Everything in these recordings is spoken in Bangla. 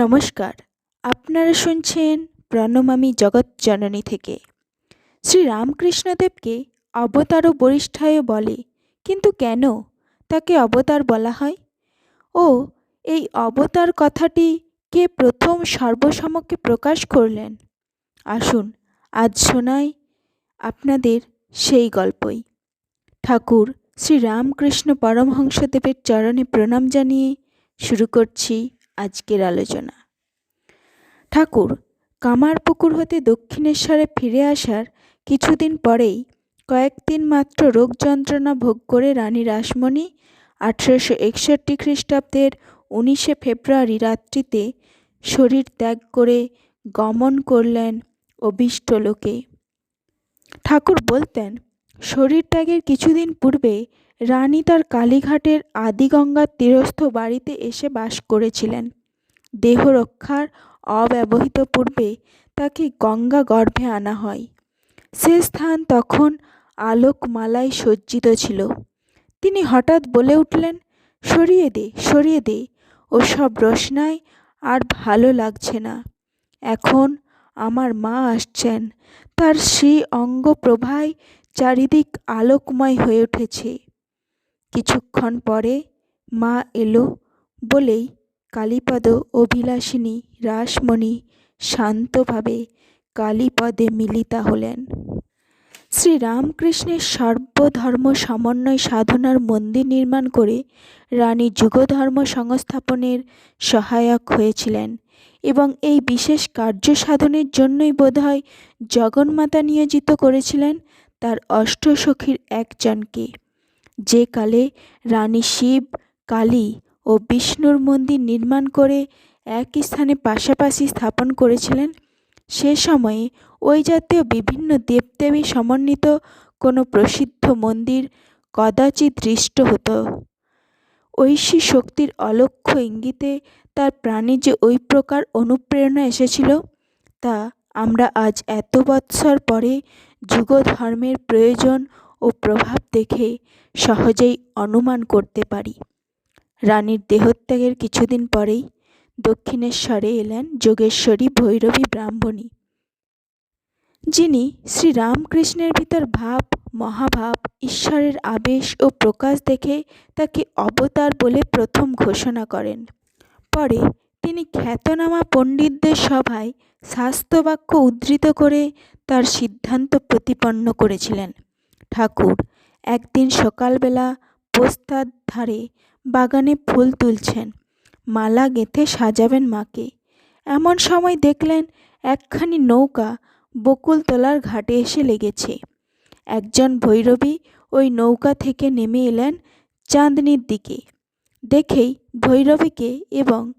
নমস্কার। আপনারা শুনছেন প্রণমামী জগৎজননী থেকে। শ্রী রামকৃষ্ণদেবকে অবতার ও বরিষ্ঠায় বলে, কিন্তু কেন তাকে অবতার বলা হয়? ও, এই অবতার কথাটি কে প্রথম সর্বসমক্ষে প্রকাশ করলেন? আসুন, আজ শোনাই আপনাদের সেই গল্পই। ঠাকুর শ্রী রামকৃষ্ণ পরমহংসদেবের চরণে প্রণাম জানিয়ে শুরু করছি আজকের আলোচনা। ঠাকুর কামারপুকুর হতে দক্ষিণেশ্বরে ফিরে আসার কিছুদিন পরেই কয়েকদিন মাত্র রোগ যন্ত্রণা ভোগ করে রানী রাসমণি আঠেরোশো একষট্টি খ্রিস্টাব্দের উনিশে ফেব্রুয়ারি রাত্রিতে শরীর ত্যাগ করে গমন করলেন অভীষ্ট লোকে। ঠাকুর বলতেন, শরীর ত্যাগের কিছুদিন পূর্বে রানী তার কালীঘাটের আদিগঙ্গার তীরস্থ বাড়িতে এসে বাস করেছিলেন। দেহ রক্ষার অব্যবহিত পূর্বে তাকে গঙ্গা গর্ভে আনা হয়। সে স্থান তখন আলোকমালায় সজ্জিত ছিল। তিনি হঠাৎ বলে উঠলেন, সরিয়ে দে সরিয়ে দে, ওসব রসনায় আর ভালো লাগছে না। এখন আমার মা আসছেন, তার শ্রী অঙ্গ প্রভায় চারিদিক আলোকময় হয়ে উঠেছে। কিছুক্ষণ পরে মা এলো বলেই কালীপদ অভিলাষিনী রাসমণি শান্তভাবে কালীপদে মিলিতা হলেন। শ্রীরামকৃষ্ণের সর্বধর্ম সমন্বয় সাধনার মন্দির নির্মাণ করে রানী যুগধর্ম সংস্থাপনের সহায়ক হয়েছিলেন এবং এই বিশেষ কার্য সাধনের জন্যই বোধহয় জগন্মাতা নিয়োজিত করেছিলেন তার অষ্টসখীর একজনকে। যে কালে রানী শিব কালী ও বিষ্ণুর মন্দির নির্মাণ করে এক স্থানে পাশাপাশি স্থাপন করেছিলেন। সে সময়ে ওই জাতীয় বিভিন্ন দেবদেবী সমন্বিত কোনো প্রসিদ্ধ মন্দির কদাচিৎ দৃষ্ট হতো। ঐশী শক্তির অলক্ষ্য ইঙ্গিতে তার প্রাণে যে ওই প্রকার অনুপ্রেরণা এসেছিল, তা আমরা আজ এত বৎসর পরে যুগ ধর্মের প্রয়োজন ও প্রভাব দেখে সহজেই অনুমান করতে পারি। রানীর দেহত্যাগের কিছুদিন পরেই দক্ষিণেশ্বরে এলেন যোগেশ্বরী ভৈরবী ব্রাহ্মণী। যিনি শ্রীরামকৃষ্ণের ভিতর ভাব, মহাভাব, ঈশ্বরের আবেশ ও প্রকাশ দেখে তাকে অবতার বলে প্রথম ঘোষণা করেন। পরে তিনি খ্যাতনামা পণ্ডিতদের সভায় শাস্ত্রবাক্য উদ্ধৃত করে তার সিদ্ধান্ত প্রতিপন্ন করেছিলেন। ঠাকুর, একদিন সকালবেলা পোস্তার ধারে বাগানে ফুল তুলছেন। মালা গেঁথে সাজাবেন মাকে। এমন সময় দেখলেন একখানি নৌকা বকুলতলার ঘাটে এসে লেগেছে। একজন ভৈরবী ওই নৌকা থেকে নেমে এলেন চাঁদনির দিকে। দেখেই ভৈরবীকে এবং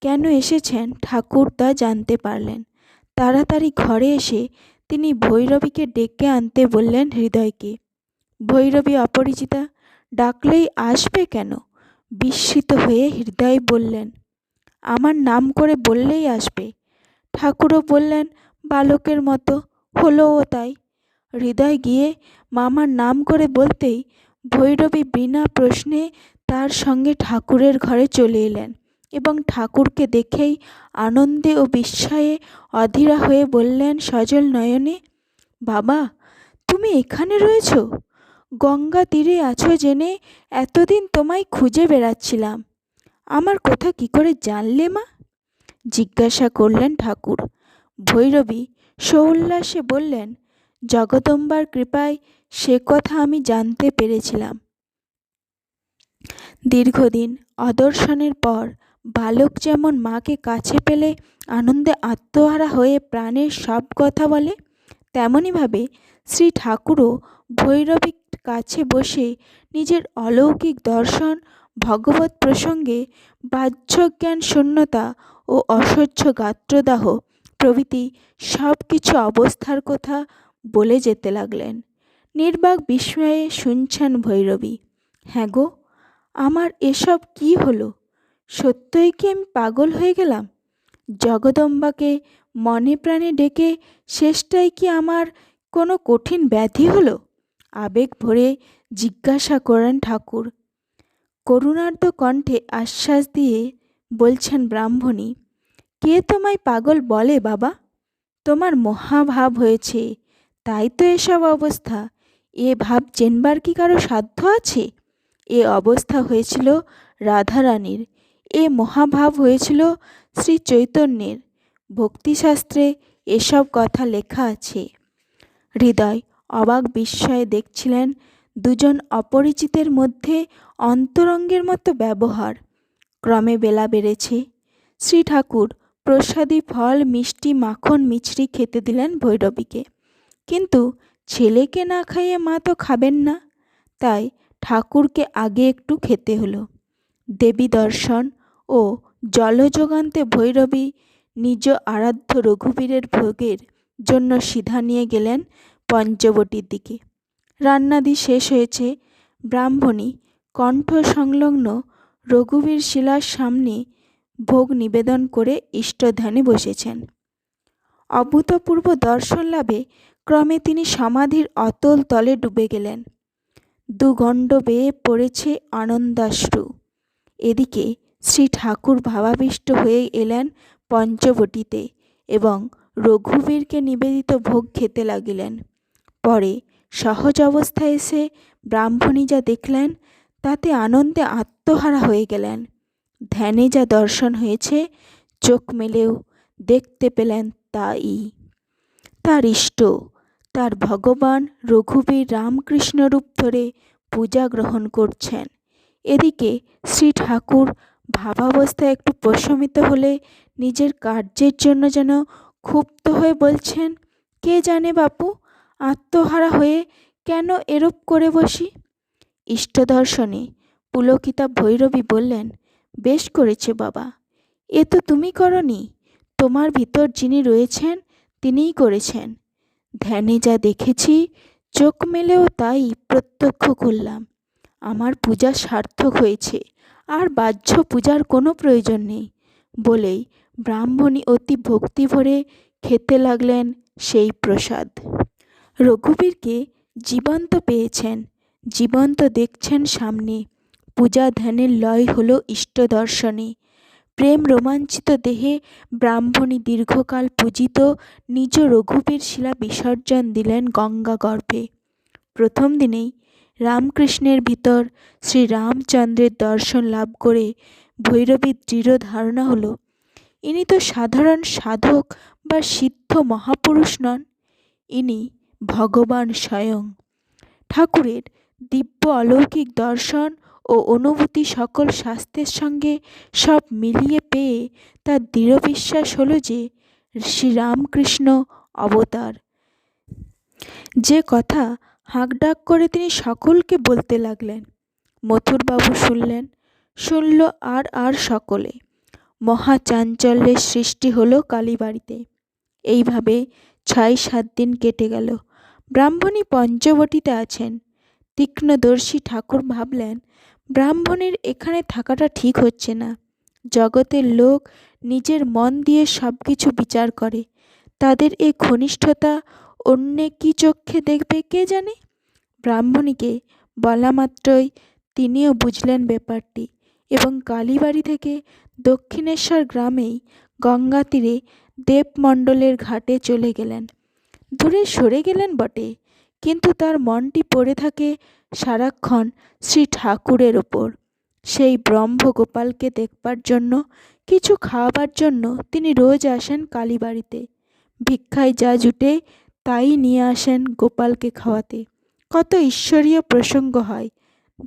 কেন এসেছেন ঠাকুর তা জানতে পারলেন। তাড়াতাড়ি ঘরে এসে তিনি ভৈরবীকে ডেকে আনতে বললেন হৃদয়কে। ভৈরবী অপরিচিতা, ডাকলেই আসবে কেন? বিস্মিত হয়ে হৃদয় বললেন, আমার নাম করে বললেই আসবে। ঠাকুরও বললেন, বালকের মতো, হলোও তাই। হৃদয় গিয়ে মামার নাম করে বলতেই ভৈরবী বিনা প্রশ্নে তার সঙ্গে ঠাকুরের ঘরে চলে এলেন এবং ঠাকুরকে দেখেই আনন্দে ও বিস্ময়ে অধীরা হয়ে বললেন সজল নয়নে, বাবা, তুমি এখানে রয়েছ? গঙ্গা তীরে আছো জেনে এতদিন তোমায় খুঁজে বেড়াচ্ছিলাম। আমার কথা কি করে জানলে মা? জিজ্ঞাসা করলেন ঠাকুর। ভৈরবী সৌল্লাসে বললেন, জগদম্বার কৃপায় সে কথা আমি জানতে পেরেছিলাম। দীর্ঘদিন অদর্শনের পর বালক যেমন মাকে কাছে পেলে আনন্দে আত্মহারা হয়ে প্রাণের সব কথা বলে তেমনইভাবে শ্রী ঠাকুরও ভৈরবীর কাছে বসে নিজের অলৌকিক দর্শন, ভগবত প্রসঙ্গে বাহ্যজ্ঞান শূন্যতা ও অসহ্য গাত্রদাহ প্রভৃতি সব কিছু অবস্থার কথা বলে যেতে লাগলেন। নির্বাক বিস্ময়ে শুনছেন ভৈরবী হ্যাঁ গো, আমার এসব কি হলো? সত্যই কি আমি পাগল হয়ে গেলাম? জগদম্বাকে মনে প্রাণে ডেকে শেষটাই কি আমার কোনো কঠিন ব্যাধি হলো? আবেগ ভরে জিজ্ঞাসা করেন ঠাকুর। করুণার্ত কণ্ঠে আশ্বাস দিয়ে বলছেন ব্রাহ্মণী, কে তোমায় পাগল বলে বাবা? তোমার মহাভাব হয়েছে, তাই তো এসব অবস্থা। এ ভাব চেনবার কি কারও সাধ্য আছে? এ অবস্থা হয়েছিল রাধারানীর, এ মহাভাব হয়েছিল শ্রী চৈতন্যের। ভক্তিশাস্ত্রে এসব কথা লেখা আছে। হৃদয় অবাক বিস্ময়ে দেখছিলেন দুজন অপরিচিতের মধ্যে অন্তরঙ্গের মতো ব্যবহার। ক্রমে বেলা বেড়েছে। শ্রী ঠাকুর প্রসাদী ফল, মিষ্টি মাখন, মিছরি খেতে দিলেন ভৈরবীকে। কিন্তু ছেলেকে না খাইয়ে মা তো খাবেন না। তাই ঠাকুরকে আগে একটু খেতে হলো। দেবী দর্শন ও জলযোগান্তে ভৈরবী নিজ আরাধ্য রঘুবীরের ভোগের জন্য সিধা নিয়ে গেলেন পঞ্চবটির দিকে। রান্নাদি শেষ হয়েছে। ব্রাহ্মণী কণ্ঠ সংলগ্ন রঘুবীর শিলার সামনে ভোগ নিবেদন করে ইষ্টধ্যানে বসেছেন। অভূতপূর্ব দর্শন লাভে ক্রমে তিনি সমাধির অতল তলে ডুবে গেলেন। দুগণ্ড বেয়ে পড়েছে আনন্দাশ্রু। এদিকে শ্রী ঠাকুর ভাবাবিষ্ট হয়ে এলেন পঞ্চবটিতে এবং রঘুবীরকে নিবেদিত ভোগ খেতে লাগিলেন। পরে সহজ অবস্থায় এসে ব্রাহ্মণী যা দেখলেন, তাতে আনন্দে আত্মহারা হয়ে গেলেন। ধ্যানে যা দর্শন হয়েছে, চোখ মেলেও দেখতে পেলেন তাই। তার ইষ্ট, তার ভগবান রঘুবীর রামকৃষ্ণ রূপ ধরে পূজা গ্রহণ করছেন। এদিকে শ্রী ঠাকুর ভাবাবস্থায় একটু প্রশমিত হলে নিজের কার্যের জন্য যেন ক্ষুব্ধ হয়ে বলছেন, কে জানে বাপু আত্মহারা হয়ে কেন এরূপ করে বসি? ইষ্টদর্শনে পুলকিতা ভৈরবী বললেন, বেশ করেছে বাবা। এ তো তুমি করনি। তোমার ভিতর যিনি রয়েছেন, তিনিই করেছেন। ধ্যানে যা দেখেছি, চোখ মেলেও তাই প্রত্যক্ষ করলাম। আমার পূজা সার্থক হয়েছে, আর বাহ্য পূজার কোনো প্রয়োজন নেই। বলেই ব্রাহ্মণী অতি ভক্তি ভরে খেতে লাগলেন সেই প্রসাদ। রঘুবীরকে জীবন্ত পেয়েছেন, জীবন্ত দেখছেন সামনে। পূজা ধ্যানের লয় হলো ইষ্ট দর্শনে। প্রেম রোমাঞ্চিত দেহে ব্রাহ্মণী দীর্ঘকাল পূজিত নিজ রঘুবীর শিলা বিসর্জন দিলেন গঙ্গা গর্ভে। প্রথম দিনেই রামকৃষ্ণের ভিতর শ্রী রামচন্দ্রের দর্শন লাভ করে ভৈরবীর দৃঢ় ধারণা হল, ইনি তো সাধারণ সাধক বা সিদ্ধ মহাপুরুষ নন। ইনি ভগবান স্বয়ং। ঠাকুরের দিব্য অলৌকিক দর্শন ও অনুভূতি সকল স্বাস্থ্যের সঙ্গে সব মিলিয়ে পেয়ে তার দৃঢ় বিশ্বাস হলো যে, শ্রীরামকৃষ্ণ অবতার। যে কথা হাঁকডাক করে তিনি সকলকে বলতে লাগলেন। মথুরবাবু শুনলেন, শুনল আর আর সকলে। মহা চাঞ্চল্যের সৃষ্টি হলো কালীবাড়িতে। এইভাবে ছয় সাত দিন কেটে গেল। ব্রাহ্মণী পঞ্চবটিতে আছেন। তীক্ষ্ণদর্শী ঠাকুর ভাবলেন, ব্রাহ্মণের এখানে থাকাটা ঠিক হচ্ছে না। জগতের লোক নিজের মন দিয়ে সব কিছু বিচার করে। তাদের এই ঘনিষ্ঠতা অন্যে কী চক্ষে দেখবে কে জানে? ব্রাহ্মণীকে বলা মাত্রই তিনিও বুঝলেন ব্যাপারটি এবং কালীবাড়ি থেকে দক্ষিণেশ্বর গ্রামেই গঙ্গা তীরে দেবমণ্ডলের ঘাটে চলে গেলেন। দূরে সরে গেলেন বটে, কিন্তু তার মনটি পড়ে থাকে সারাক্ষণ শ্রী ঠাকুরের ওপর সেই ব্রহ্মগোপালকে দেখবার জন্য, কিছু খাওয়াবার জন্য তিনি রোজ আসেন কালীবাড়িতে। ভিক্ষায় যা জুটে, তাই নিয়ে আসেন গোপালকে খাওয়াতে। কত ঈশ্বরীয় প্রসঙ্গ হয়।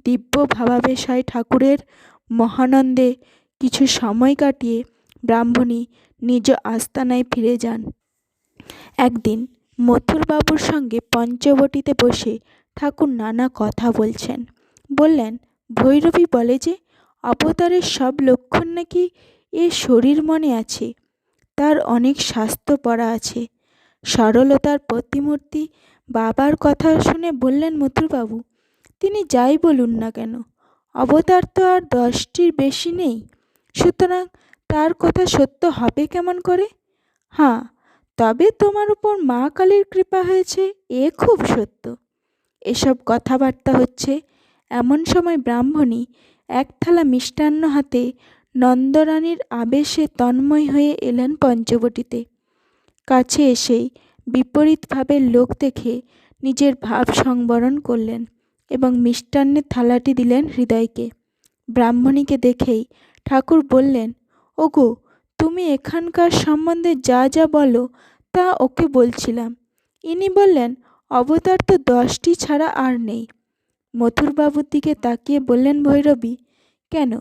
দিব্য ভাবাবেশ হয় ঠাকুরের মহানন্দে কিছু সময় কাটিয়ে ব্রাহ্মণী নিজ আস্তানায় ফিরে যান। একদিন মথুরবাবুর সঙ্গে পঞ্চবটিতে বসে ঠাকুর নানা কথা বলছেন। বললেন, ভৈরবী বলে যে, অবতারের সব লক্ষণ নাকি এ শরীর মনে আছে। তার অনেক স্বাস্থ্য পড়া আছে। সরলতার প্রতিমূর্তি বাবার কথা শুনে বললেন মথুরবাবু, তিনি যাই বলুন না কেন, অবতার তো আর দশটির বেশি নেই। সুতরাং তার কথা সত্য হবে কেমন করে? হ্যাঁ তবে তোমার উপর মা কালীর কৃপা হয়েছে, এ খুব সত্য। এসব কথাবার্তা হচ্ছে এমন সময় ব্রাহ্মণী এক থালা মিষ্টান্ন হাতে নন্দরানীর আবেশে তন্ময় হয়ে এলেন পঞ্চবটিতে। কাছে এসেই বিপরীতভাবে লোক দেখে নিজের ভাব সংবরণ করলেন এবং মিষ্টান্নের থালাটি দিলেন হৃদয়কে। ব্রাহ্মণীকে দেখেই ঠাকুর বললেন, ওগো তুমি এখানকার সম্বন্ধে যা যা বলো, তা ওকে বলছিলাম। ইনি বললেন, অবতার তো দশটি ছাড়া আর নেই। মথুরবাবুর দিকে তাকিয়ে বললেন ভৈরবী, কেন?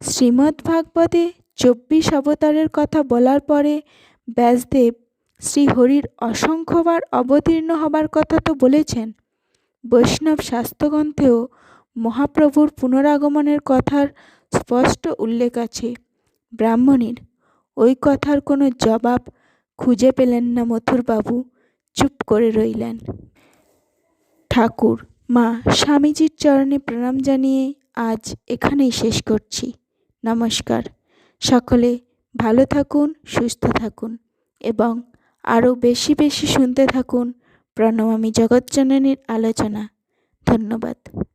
শ্রীমদ্ ভাগবতে চব্বিশ অবতারের কথা বলার পরে ব্যাসদেব শ্রীহরির অসংখ্যবার অবতীর্ণ হবার কথা তো বলেছেন। বৈষ্ণব শাস্ত্রগ্রন্থেও মহাপ্রভুর পুনরাগমনের কথার স্পষ্ট উল্লেখ আছে। ব্রাহ্মণীর ওই কথার কোনো জবাব খুঁজে পেলেন না মথুরবাবু। চুপ করে রইলেন। ঠাকুর, মা, স্বামীজির চরণে প্রণাম জানিয়ে আজ এখানেই শেষ করছি। নমস্কার। সকলে ভালো থাকুন, সুস্থ থাকুন এবং আরও বেশি বেশি শুনতে থাকুন প্রণমামী জগজ্জননীর আলোচনা। ধন্যবাদ।